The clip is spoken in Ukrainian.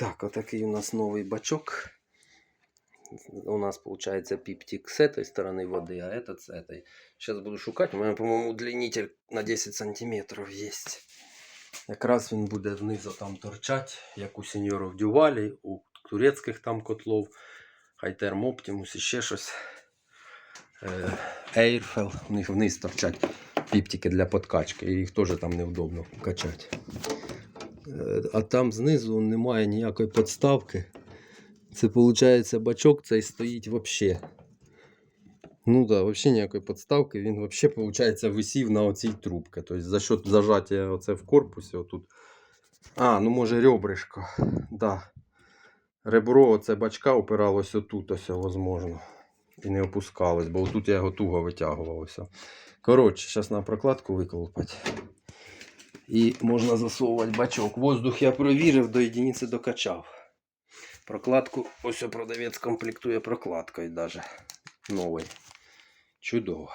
Так, отакий у нас новий бачок. У нас получается пиптик с этой стороны воды, а этот с этой. Сейчас буду шукать. У мене, по-моєму, удлинитель на 10 сантиметрів є. Якраз він буде внизу там торчать, як у сеньорів Дювалі, у турецьких там котлов, Хайтерм Оптимус і ще щось. Е, Airfel, у них вниз торчать піптики для подкачки, і їх теж там невдобно качати. Е, А там знизу немає ніякої подставки. Це виходить бачок цей стоїть взагалі. Ну да, взагалі ніякої подставки. Він взагалі, виходить, висів на оцій трубці. Тобто за счет зажаття оце в корпусі. Отут. А, ну може ребришко. Да. Ребро оце бачка опиралось отут, ось, возможно. І не опускалось, бо тут я його туго витягував. Коротше, зараз на прокладку виколупати. І можна засовувати бачок. Воздух я провірив, до єдиниці докачав. Прокладку, ось продавець комплектує прокладкою даже новий. Чудово.